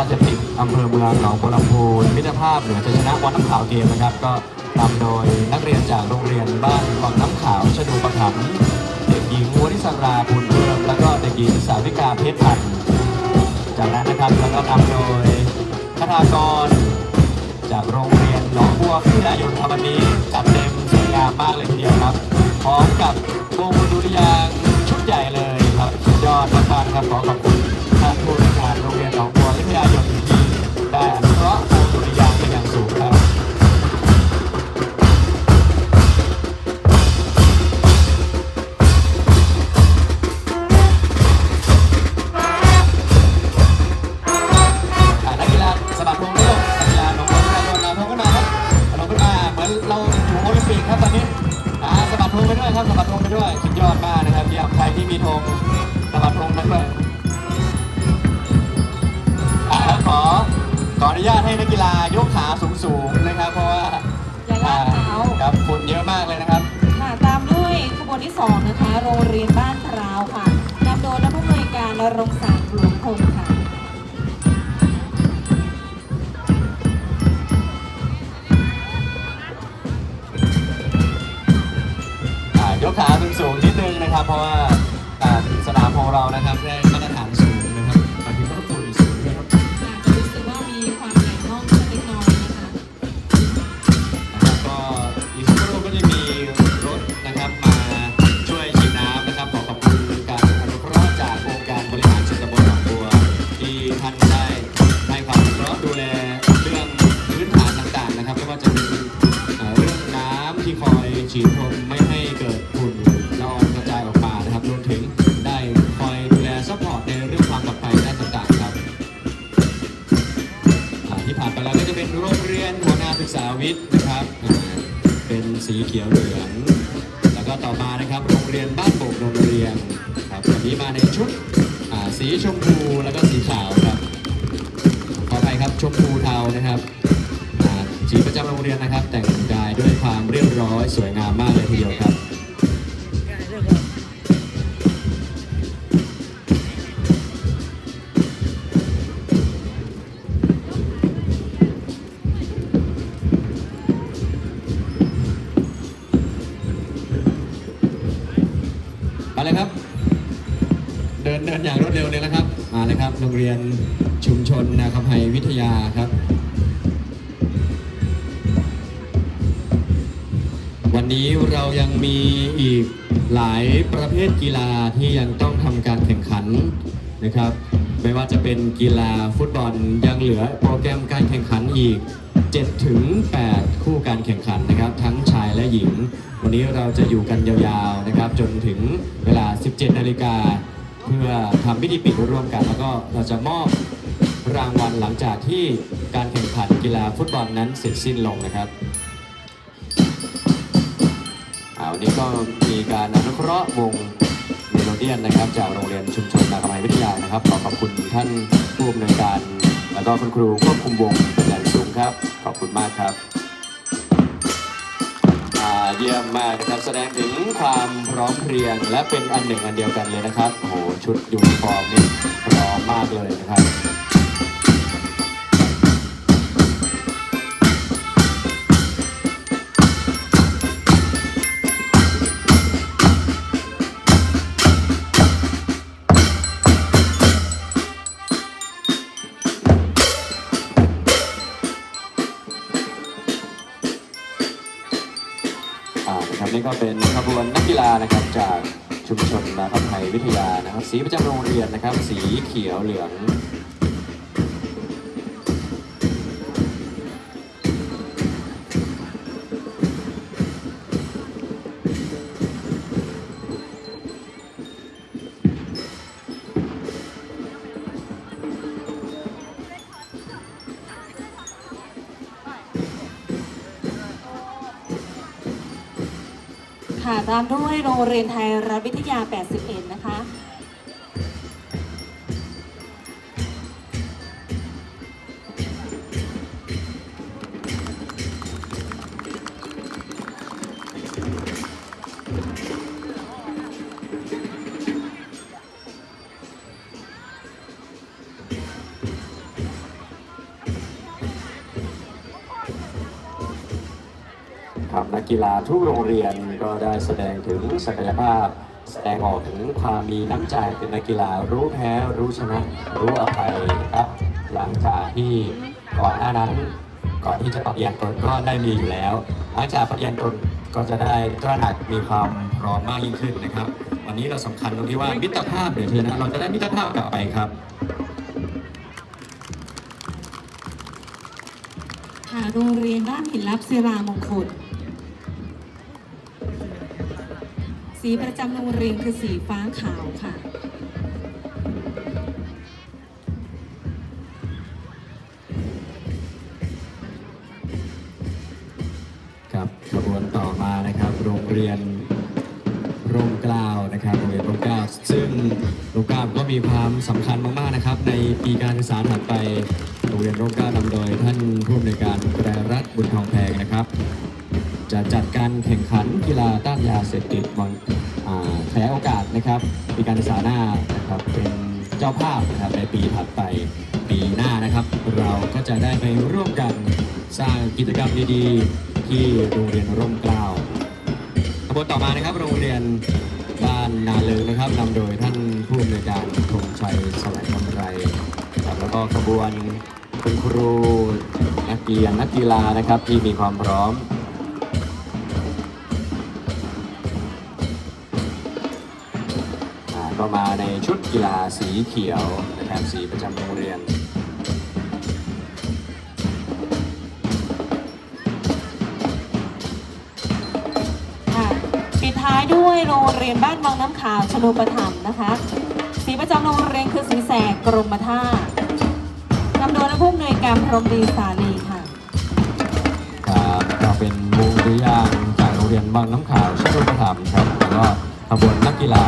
าเสพติดอำเภอเมืองหนองบัวลำพูมิตรภาพเหนือจะชนะวันน้ำขาวเกมนะครับ ก็นำโดยนักเรียนจากโรงเรียนบ้านวังน้ำขาวชนูประถมเด็กหญิงวนิสราบุญเพิ่มแล้วก็เด็กหญิงสาวิกาเพชรพันธ์จากนั้นนะครับแล้วก็นำโดยคทากร จากโรงเรียนหนองบัวพิทยายนครับวันนี้จัดเต็มสวยงามมากเลยทีเดียวครับพร้อมกับวงดุริยางชุดใหญ่เลยครับยอดมากครับขอขอบคุณ นุญาตให้นักกีฬายกขาสูงๆนะครับ เพราะว่าอย่าลากเท้าครับฝุ่นเยอะมากเลยนะครับ ค่ะตามด้วยขบวนที่2นะคะ โรงเรียนบ้านพราวค่ะนำโดยนักผู้อำนวยการนรง หัวหน้าวิทย์นะครับ เป็นสีเขียวเหลือง แล้วก็ต่อมานะครับโรงเรียนบ้านโป่งโรงเรียนครับวันนี้มาในชุดสีชมพูแล้วก็สีขาวครับขอไปครับชมพูเทานะครับสีประจำโรงเรียนนะครับ แต่งกายด้วยความเรียบร้อยสวยงามมากเลยทีเดียวครับ ดินเดินอย่างรวดเร็วเลยนะครับมาเลยครับ โรงเรียนชุมชนนาคำไฮวิทยาครับ วันนี้เรายังมีอีกหลายประเภทกีฬาที่ยังต้องทำการแข่งขันนะครับ ไม่ว่าจะเป็นกีฬาฟุตบอลยังเหลือโปรแกรมการแข่งขันอีก7ถึง8คู่การแข่งขันนะครับ ทั้งชายและหญิง วันนี้เราจะอยู่กันยาวๆนะครับ จนถึงเวลา 17นาฬิกา เพื่อทำพิธีปิดร่วมกัน แล้วก็เราจะมอบรางวัลหลังจากที่การแข่งขันกีฬาฟุตบอลนั้นเสร็จสิ้นลงนะครับอาวันนี้ก็มีการอนุเคราะห์วงเมโลเดียนนะครับ จากโรงเรียนชุมชนนาคมัยวิทยานะครับ ขอขอบคุณท่านผู้อำนวยการ แล้วก็คุณครูควบคุมวงเป็นอย่างสูงครับ ขอบคุณมากครับ เยี่ยมมากนะครับ แสดงถึงความพร้อมเพรียง และเป็นอันหนึ่งอันเดียวกันเลยนะครับ โอ้โห ชุดยูนิฟอร์มนี่พร้อมมากเลยนะครับ นักกีฬานะครับจากชุมชนนาคำไทยวิทยานะครับ สีประจำโรงเรียนนะครับ สีเขียวเหลือง ค่ะ ตามด้วยโรงเรียนไทยรัฐวิทยา 81 นะคะ ครับนักกีฬาทุกโรงเรียนก็ได้แสดงถึงศักยภาพ แสดงออกถึงความมีน้ำใจเป็นนักกีฬารู้แพ้รู้ชนะรู้อภัยครับ หลังจากที่ก่อนหน้านั้นก่อนที่จะปรับเปลี่ยนตนก็ได้มีอยู่แล้ว หลังจากปรับเปลี่ยนตนก็จะได้ตระหนักมีความพร้อมมากยิ่งขึ้นนะครับ วันนี้เราสำคัญตรงที่ว่ามิตรภาพเดี๋ยวเธอนะเราจะได้มิตรภาพกลับไปครับค่ะโรงเรียนบ้านหินลับศิรามงคล สีประจำโรงเรียนคือสีฟ้าขาวค่ะ ครับขบวนต่อมานะครับ โรงเรียนร่มเกล้านะครับโรงเรียนร่มเกล้าซึ่งร่มเกล้าก็มีความสำคัญมากๆนะครับ ในปีการศึกษาถัดไปโรงเรียนร่มเกล้า จะจัดการแข่งขันกีฬาต้านยาเสพติดวันอ่าแถโอกาสนะครับปีการศึกษาหน้านะครับเป็นเจ้าภาพนะครับในปีถัดไปปีหน้านะครับ เราก็จะได้ไปร่วมกันสร้างกิจกรรมดีๆ ที่โรงเรียนร่มเกล้าขบวนต่อมานะครับโรงเรียนบ้านนาเลิงนะครับนำโดยท่านผู้อำนวยการธงชัยสวัยกำไรครับแล้วก็ขบวนคุณครูนักเรียนนักกีฬานะครับที่มีความพร้อม ก็มาในชุดกีฬาสีเขียวนะครับสีประจำโรงเรียนค่ะปิดท้ายด้วยโรงเรียนบ้านวังน้ำขาวชนุปถัมภ์นะคะ สีประจำโรงเรียนคือสีแสกกรมท่านำโดยนักผู้อำนวยการพรหมดีสาลีค่ะครับก็เป็นวงดุริยางค์จากโรงเรียนบางน้ำขาวชลบุรีครับแล้วก็ขบวนนักกีฬา